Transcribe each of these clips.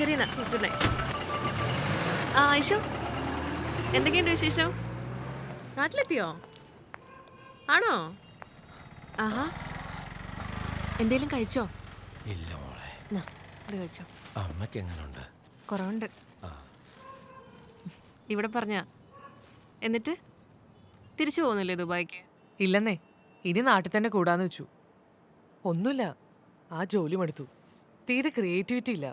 ശരി എന്നാ good night ആ ഐഷു എന്തൊക്കെയുണ്ട് വിശേഷം? നാട്ടിലെത്തിയോ? ആണോ? ആഹാ. എന്തേലും കഴിച്ചോ? ഇല്ല മോളെ. നാ, ഇത് കഴിച്ചോ. അമ്മയ്ക്ക് എങ്ങനെയുണ്ട് കുറവുണ്ട്. ആ. ഇവിടെ പറഞ്ഞ എന്നിട്ട്? തിരിച്ചു പോകുന്നില്ലേ ദുബായിക്ക്? ഇല്ലെന്നേ ഇനി നാട്ടിൽ തന്നെ കൂടാന്ന് വെച്ചു. ഒന്നുമില്ല ആ ജോലി മടുത്തു തീരെ ക്രിയേറ്റിവിറ്റി ഇല്ല.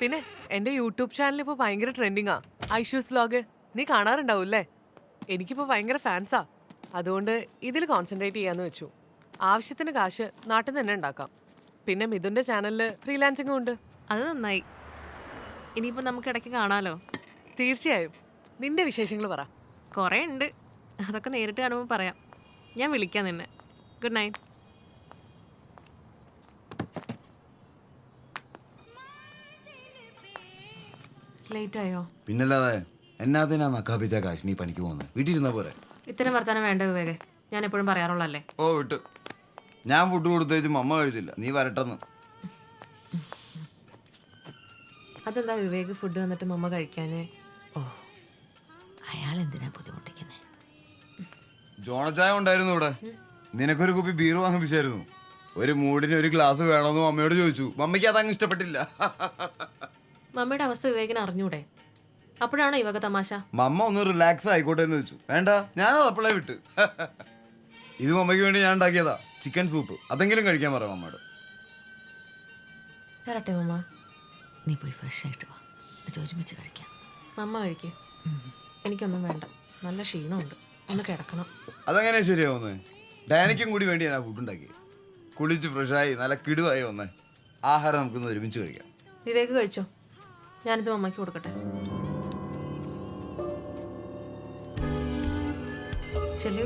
പിന്നെ എന്റെ യൂട്യൂബ് ചാനൽ ഇപ്പൊ ഭയങ്കര ട്രെൻഡിങ്ങാ ഐഷൂസ് വ്ലോഗ് നീ കാണാറുണ്ടാവൂല്ലേ? എനിക്കിപ്പോ ഭയങ്കര ഫാൻസാ അതുകൊണ്ട് ഇതിൽ കോൺസെൻട്രേറ്റ് ചെയ്യാന്ന് വെച്ചു. ആവശ്യത്തിന് കാശ് നാട്ടിൽ നിന്ന് തന്നെ ഉണ്ടാക്കാം. പിന്നെ മിഥുന്റെ ചാനലിൽ ഫ്രീലാൻസിംഗ് ഉണ്ട്. അത് നന്നായി. ഇനിയിപ്പോ നമുക്ക് ഇടയ്ക്ക് കാണാലോ? തീർച്ചയായും. നിന്റെ വിശേഷങ്ങൾ പറ. കുറേ ഉണ്ട്. അതൊക്കെ നേരിട്ട് കാണുമ്പോൾ പറയാം. ഞാൻ വിളിക്കാം നിന്നെ. ഗുഡ് നൈറ്റ് ലേറ്റ് ആയോ പിന്നല്ലാതെ എന്നാത്തിനാ നക്കാപ്പിച്ച കാശ് നീ പണിക്ക് പോകുന്നത് വീട്ടിലിരുന്ന പോരെ? ഇത്തരം വർത്താനം വേണ്ട വിവേകെ. ഞാൻ എപ്പോഴും പറയാറുള്ളല്ലേ ഓ വിട്ടു. ഞാൻ ഫുഡ് കൊടുത്തേച്ചും അമ്മ കഴിച്ചില്ല. നീ വരട്ടെന്ന്. അതെന്താ വിവേക് ഫുഡ് വന്നിട്ട് മമ്മ ഓ അയാൾ എന്തിനാ ബുദ്ധിമുട്ടിക്കുന്നത് ജോണച്ചായ ഉണ്ടായിരുന്നു ഇവിടെ. നിനക്കൊരു കുപ്പി ബീർ വാങ്ങിപ്പിച്ചായിരുന്നു. ഒരു മൂടിന് ഒരു ഗ്ലാസ് വേണമെന്ന് അമ്മയോട് ചോദിച്ചു. മമ്മയ്ക്ക് അതങ്ങ് ഇഷ്ടപ്പെട്ടില്ല. മമ്മയുടെ അവസ്ഥ വിവേകിന് അറിഞ്ഞൂടെ? അപ്പോഴാണോ ഇവക തമാശ? മമ്മ ഒന്ന് റിലാക്സ് ആയിക്കോട്ടെ എന്ന് വെച്ചു. വേണ്ട ഞാനത് അപ്പോഴേ വിട്ട്. ഇത് മമ്മയ്ക്ക് വേണ്ടി ഞാൻ ഉണ്ടാക്കിയതാ. ചിക്കൻ സൂപ്പ് അതെങ്കിലും കഴിക്കാൻ പറയാം മമ്മയോട്. തരട്ടെ മമ്മ. നീ പോയി ഫ്രഷ് ആയിട്ട് വാ. എന്നിട്ട് ഒരുമിച്ച് കഴിക്കാം. മമ്മ കഴിക്കും. എനിക്കൊന്നും വേണ്ട. നല്ല ക്ഷീണമുണ്ട്. ഒന്ന് കിടക്കണം. അതെങ്ങനെയാ ശരിയാവുന്നത് ഡാനിക്കും കൂടി വേണ്ടി ഞാൻ ഫുഡ് ഉണ്ടാക്കി. കുളിച്ച് ഫ്രഷായി നല്ല കിടുവായി വന്നേ. ആഹാരം നമുക്കൊന്ന് ഒരുമിച്ച് കഴിക്കാം. വിവേക് കഴിച്ചോ? ഞാനിത് അമ്മയ്ക്ക് കൊടുക്കട്ടെ. ശരി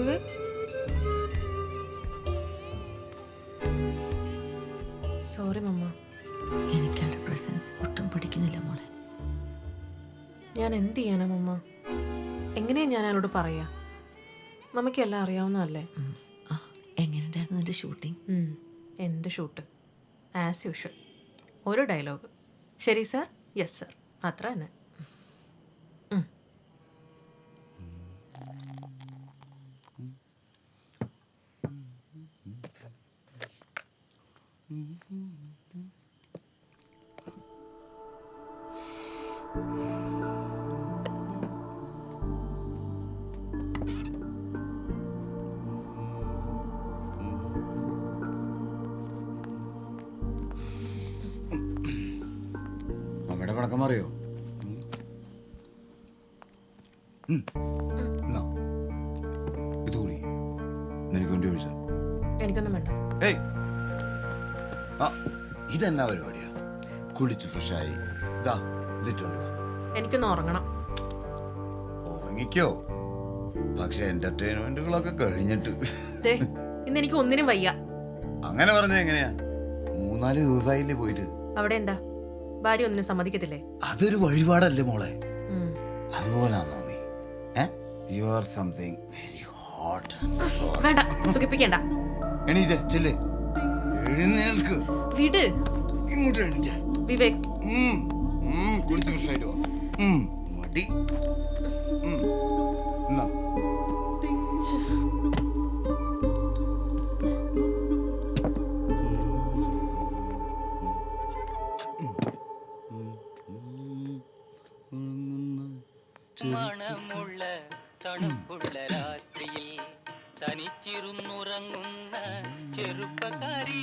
സോറി മമ്മ. എനിക്ക് അവളുടെ പ്രസൻസ് ഒട്ടും പിടിക്കുന്നില്ല മോളെ. ഞാൻ എന്ത് ചെയ്യാനാ മമ്മ? എങ്ങനെയാ ഞാൻ അയാളോട് പറയാ? മമ്മയ്ക്ക് എല്ലാം അറിയാവുന്നതല്ലേ. എങ്ങനെയുണ്ടായിരുന്നു നിന്റെ ഷൂട്ടിംഗ് എന്ത് ഷൂട്ട് ആസ് യൂഷ്വൽ ഒരു ഡയലോഗ് ശരി സാർ യെസ് സാർ അത്ര തന്നെ ഉം. മമ്മയുടെ പടക്കം അറിയോ? ഇത് കൂടി നിനക്ക് വേണ്ടി ഒഴിച്ച. എനിക്കൊന്നും വേണ്ട. ഏയ്. ആ ഇതെന്നാ പരിപാടിയാ? കുളിച്ച് ഫ്രഷായി. ഇതാ ഇതിട്ടുണ്ട് എനിക്കൊന്ന് ഉറങ്ങണം. ഉറങ്ങിക്കോ? പക്ഷെ എന്റർടൈൻമെന്റുകളൊക്കെ കഴിഞ്ഞിട്ട്. ദേ ഇന്ന് എനിക്ക് ഒന്നിനും വയ്യ. അങ്ങനെ പറഞ്ഞ എങ്ങനെയാ? മൂന്നാൽ ദിവസമായില്ലേ പോയിട്ട്. അവിടെ എന്താ? ഭാര്യ ഒന്നിനും സമ്മതിക്കത്തില്ലേ? അതൊരു വഴിപാടല്ലേ മോളെ. നീ? You are something very hot വേണ്ട സുഖിപ്പിക്കണ്ട. എണീറ്റേ ചെല്ലേ. എഴുന്നേൽക്ക്. വിട്. ഇങ്ങോട്ട് എണീറ്റേ. വിവേക്. കുളിച്ച് ഫ്രഷായിട്ട് വാ. മടി. എന്നാ. മണമുള്ള തണുപ്പുള്ള രാത്രിയിൽ തനിച്ചിരുന്നുറങ്ങുന്ന ചെറുപ്പക്കാരി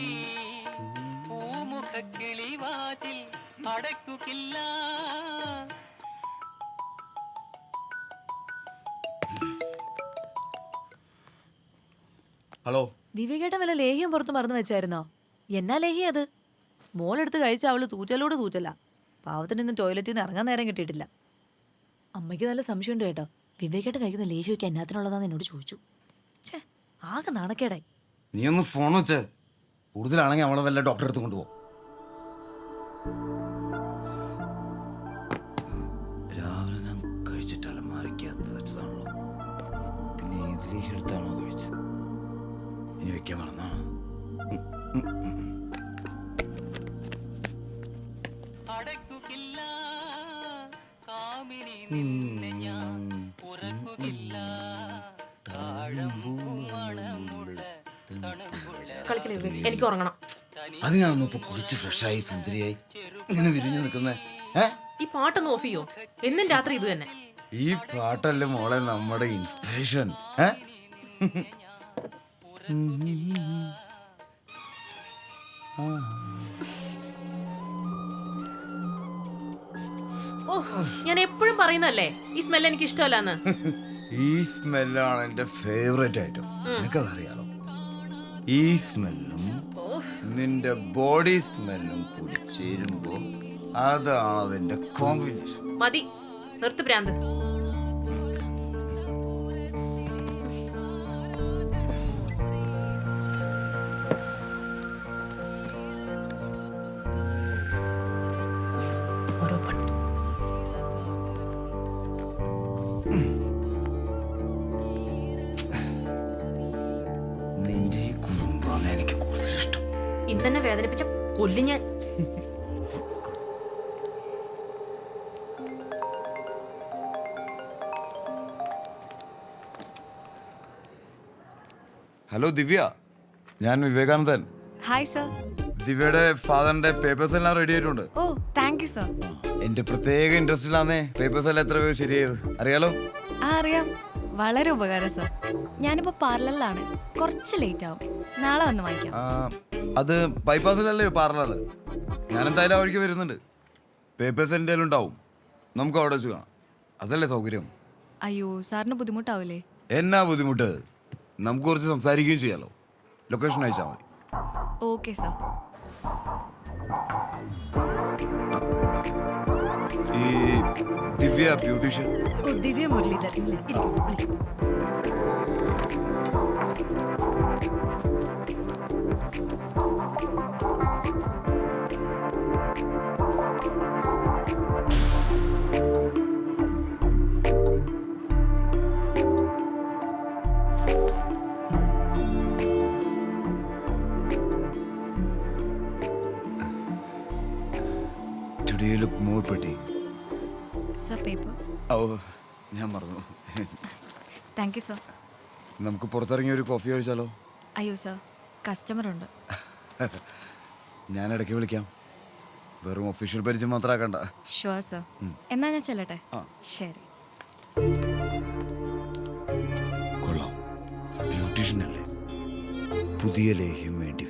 പൂമുഖ കിളിവാതിൽ അടയ്ക്കുകില്ല ഹലോ. വിവേകേട്ടൻ വല്ല ലേഹ്യം പുറത്ത് മറന്നു വെച്ചായിരുന്നോ? എന്നാ ലേഹ്യം അത്? മോളെടുത്ത് കഴിച്ച അവൾ തൂച്ചലോട് തൂച്ചല്ല പാവത്തിന് ഇന്ന് ടോയ്ലറ്റിൽ നിന്ന് ഇറങ്ങാൻ നേരം കിട്ടിയിട്ടില്ല. അമ്മയ്ക്ക് നല്ല സംശയമുണ്ട് കേട്ടോ. വിവേകേട്ടൻ കഴിക്കുന്ന ലേഹ്യൊക്കെ എന്നാത്തിനുള്ളതാന്ന് എന്നോട് ചോദിച്ചു. ആകെ നാണക്കേടായി. നീ ഒന്ന് ഫോൺ വെച്ചേ. കൂടുതലാണെങ്കിൽ അവളെ വല്ല ഡോക്ടറെ അടുത്ത് കൊണ്ടുപോ. നിന്നെ ഞാൻ ഉറക്കുകയില്ല താഴമ്പൂ മണമുള്ള തണുപ്പുള്ള കളിക്കലേ വിവേ എനിക്ക് ഉറങ്ങണം. അതിനാണോ ഇപ്പൊ കുറിച്ച് ഫ്രഷായി സുന്ദരിയായി. ഇങ്ങനെ വിരിഞ്ഞു നിൽക്കുന്നേ. ഈ പാട്ടൊന്ന് ഓഫ് ചെയ്യോ? എന്നും രാത്രി ഇത് തന്നെ. ഈ പാട്ടല്ലേ മോളെ നമ്മുടെ ഇൻസ്പിറേഷൻ ഏ? ഞാൻ എപ്പോഴും പറയുന്നല്ലേ ഈ സ്മെൽ എനിക്ക് ഇഷ്ടമല്ലാന്ന് ഈ സ്മെല്ലാണ് എന്റെ ഫേവറേറ്റ് ഐറ്റം അറിയാമോ ഈ സ്മെല്ലും നിന്റെ ബോഡി സ്മെല്ലും കൂടി ചേരുമ്പോ അതാണ് അതിന്റെ കോമ്പിനേഷൻ മതി നിർത്ത് ഭ്രാന്ത് ഇന്നെന്നെ വേദനിപ്പിച്ച കൊല്ലി ഞാൻ. ഹലോ ദിവ്യ. ഞാൻ വിവേകാനന്ദൻ. ഹായ് സർ ദിവ്യയുടെ ഫാദറിന്റെ പേപ്പേഴ്സ് എല്ലാം റെഡി ആയിട്ടുണ്ട്. ഓ താങ്ക് യു സർ എന്റെ പ്രത്യേക ഇൻട്രസ്റ്റിലാന്നേ പേപ്പേഴ്സ് എല്ലാം എത്ര പേര് ശരിയായത്? അറിയാലോ? ആ അറിയാം. വളരെ ഉപകാരം സർ ഞാനിപ്പോ പാർലറിലാണ് കുറച്ച് ലേറ്റ് ആവും. നാളെ വന്ന് വാങ്ങിക്കാം. ആ, അത് ബൈപ്പാസിലല്ലേ പാർലർ ഞാൻ എന്തായാലും ആ വഴിക്ക് വരുന്നുണ്ട്. പേപ്പേഴ്സ് എന്റെ ഉണ്ടാവും. നമുക്ക് അവിടെ വെച്ച് കാണാം. അതല്ലേ സൗകര്യം? അയ്യോ സാറിന് ബുദ്ധിമുട്ടാവില്ലേ? എന്നാ ബുദ്ധിമുട്ട്? നമുക്ക് കുറച്ച് സംസാരിക്കുകയും ചെയ്യാലോ. ലൊക്കേഷൻ അയച്ചാൽ മതി. ഓക്കെ സാർ ഈ ദിവ്യ ബ്യൂട്ടീഷ്യൻ. ദിവ്യ മുരളീധരൻ. ഇല്ലേ? ഇരിക്കൂ, വിളിക്കൂ. Today look more pretty sir paper. ഓ ഞാൻ മറന്നു. താങ്ക് യു സർ നമുക്ക് പുറത്തിറങ്ങി ഒരു കോഫി കഴിച്ചാലോ? അയ്യോ സർ കസ്റ്റമർ ഉണ്ട് ഞാൻ ഇടയ്ക്ക് വിളിക്കാം. വെറും ഒഫീഷ്യൽ പരിചയം മാത്രമാക്കണ്ട. ഷുവർ സർ എന്നാ ഞാൻ ചെല്ലട്ടെ. ശരി. കൊള്ളാം. ബ്യൂട്ടീഷ്യൻ അല്ലേ? പുതിയ ലേഹ്യം വേണ്ടി